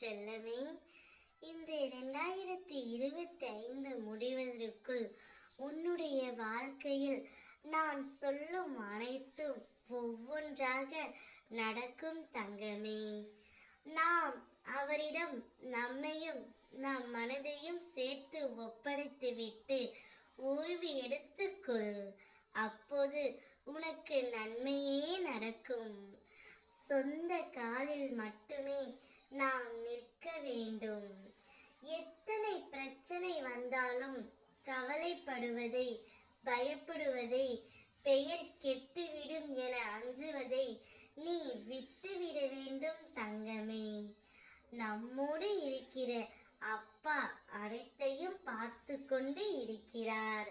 செல்லமே. இந்த இரண்டாயிரத்தி இருபத்தி ஐந்து முடிவதற்குள் உன்னுடைய வாழ்க்கையில் நான் சொல்லும் அனைத்தும் ஒவ்வொன்றாக நடக்கும் தங்கமே. நாம் அவரிடம் நம்மையும் நம் மனதையும் சேர்த்து ஒப்படைத்துவிட்டு ஓய்வு எடுத்துக்கொள். அப்போது உனக்கு நன்மையே நடக்கும். சொந்த காலில் மட்டுமே நாம் நிற்க வேண்டும். எத்தனை பிரச்சனை வந்தாலும் கவலைப்படுவதை பயப்படுவதை பெயர் கெட்டுவிடும் என அஞ்சுவதை நீ விட்டுவிட வேண்டும் தங்கமே. நம்மோடு இருக்கிற அப்பா அனைத்தையும் பார்த்து கொண்டு இருக்கிறார்.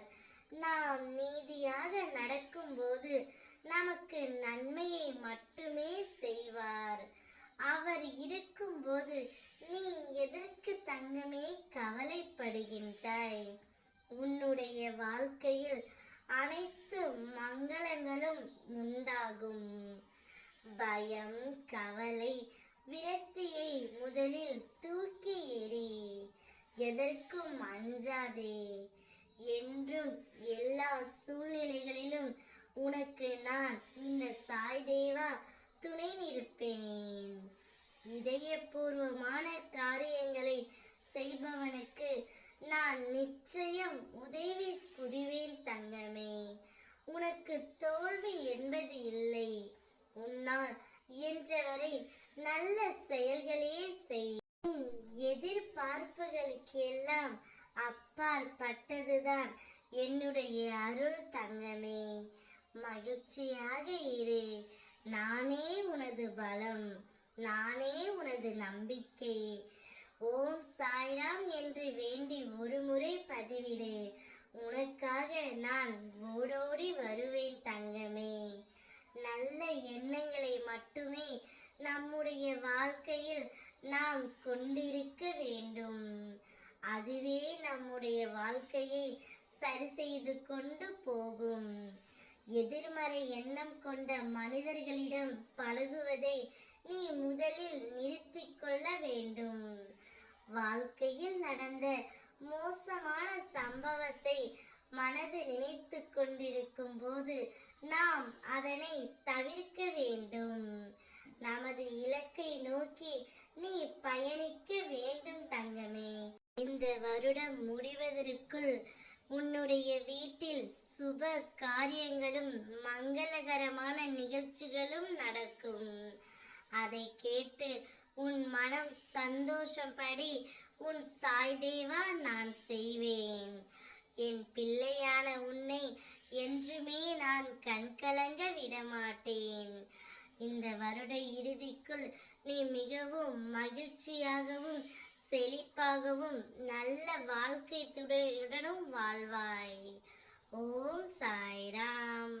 நாம் நீதியாக நடக்கும்போது நமக்கு நன்மையை மட்டுமே அவர் இருக்கும்போது நீ எதற்கு தங்கமே கவலைப்படுகின்றாய்? உன்னுடைய வாழ்க்கையில் அனைத்து மங்களங்களும் உண்டாகும். பயம் கவலை விரக்தியை முதலில் தூக்கி எறி எதற்கும் அஞ்சாதே. என்றும் எல்லா சூழ்நிலைகளிலும் உனக்கு நான் இந்த சாய் தேவா துணை நிற்பேன் இதயபூர்வமான காரியங்களை செய்பவனுக்கு நான் நிச்சயம் உதவி புரிவேன் தங்கமே. உனக்கு தோல்வி என்பது இல்லை. உன்னால் இயன்றவரை நல்ல செயல்களே செய். எதிர்பார்ப்புகளுக்கெல்லாம் எதிர்பார்ப்புகளுக்கு எல்லாம் அப்பால் பட்டதுதான் என்னுடைய அருள் தங்கமே. மகிழ்ச்சியாக இரு. நானே உனது பலம். நானே உனது நம்பிக்கை ஓம் சாய்ராம் என்று வேண்டி ஒரு முறை பதிவிடு. உனக்காக நான் ஓடோடி வருவேன் தங்கமே. நல்ல எண்ணங்களை மட்டுமே நம்முடைய வாழ்க்கையில் நாம் கொண்டிருக்க வேண்டும். அதுவே நம்முடைய வாழ்க்கையை சரி செய்து கொண்டு போகும். எதிர்மறை எண்ணம் கொண்ட மனிதர்களிடம் பழகுவதை நீ முதலில் நிறுத்திக் கொள்ள வேண்டும். வாழ்க்கையில் நடந்த மோசமான சம்பவத்தை மனது நினைத்து கொண்டிருக்கும் போது நாம் அதனை தவிர்க்க வேண்டும். நமது இலக்கை நோக்கி நீ பயணிக்க வேண்டும் தங்கமே. இந்த வருடம் முடிவதற்குள் உன்னுடைய வீட்டில் சுப காரியங்களும் மங்களகரமான நிகழ்ச்சிகளும் நடக்கும். அதை கேட்டு உன் மனம் சந்தோஷப்படி உன் சாய் தேவா நான் செய்வேன். என் பிள்ளையான உன்னை என்றுமே நான் கண்கலங்க விடமாட்டேன். இந்த வருட இறுதிக்குள் நீ மிகவும் மகிழ்ச்சியாகவும் செழிப்பாகவும் நல்ல வாழ்க்கை துணையுடனும் வாழ்வாய். ஓம் சாய்ராம்.